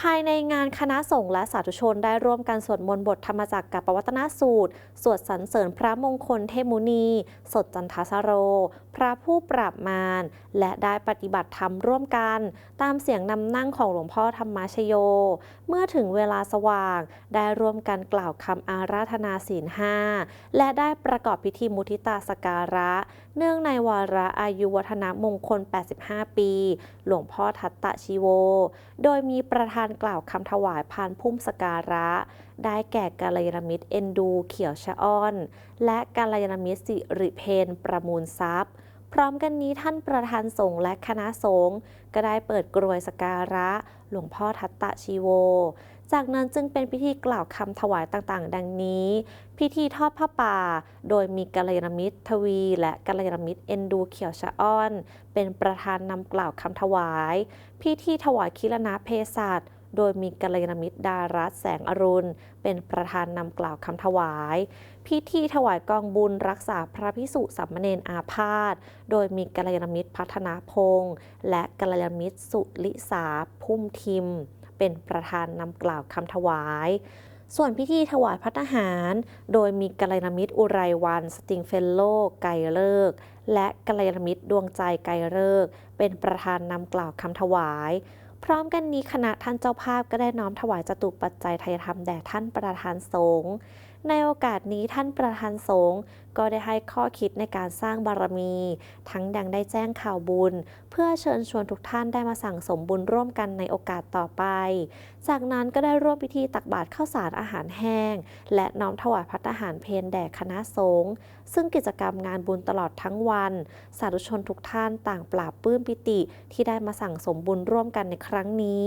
ภายในงานคณะสงฆ์และสาธุชนได้ร่วมกันสวดมนต์บทธรรมจักรกับปวัตนสูตร สวดสรรเสริญพระมงคลเทพมุนี สดจันทสโร พระผู้ปราบมาร และได้ปฏิบัติธรรมร่วมกัน ตามเสียงนำนั่งของหลวงพ่อธรรมชโย เมื่อถึงเวลาสว่าง ได้ร่วมกันกล่าวคำอาราธนาศีลห้าและได้ประกอบพิธีมุทิตาสการะ เนื่องในวาระอายุวัฒนมงคล 85 ปี หลวงพ่อทัตตะชีโว โดยมีประธานกล่าวคำถวายพานพุ่มสการะ ได้แก่กาลยานมิตรเอนดูเขียวชะอ้อน และกาลยานมิตรสิริเพนประมูลทรัพย์ พร้อมกันนี้ท่านประธานสงฆ์และคณะสงฆ์ก็ได้เปิดกรวยสการะ หลวงพ่อทัตตะชีโว จากนั้นจึงเป็นพิธีกล่าวคำถวายต่างๆ ดังนี้ พิธีทอดผ้าป่า โดยมีกัลยาณมิตรทวี และกัลยาณมิตรเอนดูเขียวชะอ้อน เป็นประธานนำกล่าวคำถวาย พิธีถวายคิรณะเพศัต โดยมีกัลยาณมิตรดารัตแสงอรุณ เป็นประธานนำกล่าวคำถวาย พิธีถวายกองบุญรักษาพระพิสุสามมเณรอาพาธโดยมีกัลยาณมิตรพัฒนาพงษ์และกัลยาณมิตรสุลิสาพุ่มทิม เป็นประธานนำกล่าวคำถวายส่วนพิธีถวายพัฒหาร โดยมีกัลยาณมิตรอุไรวัน สติงเฟลโล ไกรเลิก และกัลยาณมิตรดวงใจไกรเลิก เป็นประธานนำกล่าวคำถวาย พร้อมกันนี้คณะท่านเจ้าภาพก็ได้น้อมถวายจตุปัจจัยไทยธรรมแด่ท่านประธานสงฆ์ ในโอกาสนี้ท่านประธานสงฆ์ก็ได้ให้ข้อคิดในการสร้างบารมี ทั้งดังได้แจ้งข่าวบุญ เพื่อเชิญชวนทุกท่านได้มาสั่งสมบุญร่วมกันในโอกาสต่อไป จากนั้นก็ได้ร่วมพิธีตักบาตรข้าวสารอาหารแห้ง และน้อมถวายพัตตาหารเพนแด่คณะสงฆ์ซึ่งกิจกรรมงานบุญตลอดทั้งวัน สาธุชนทุกท่านต่างปราบปลื้มปิติที่ได้มาสั่งสมบุญร่วมกันในครั้งนี้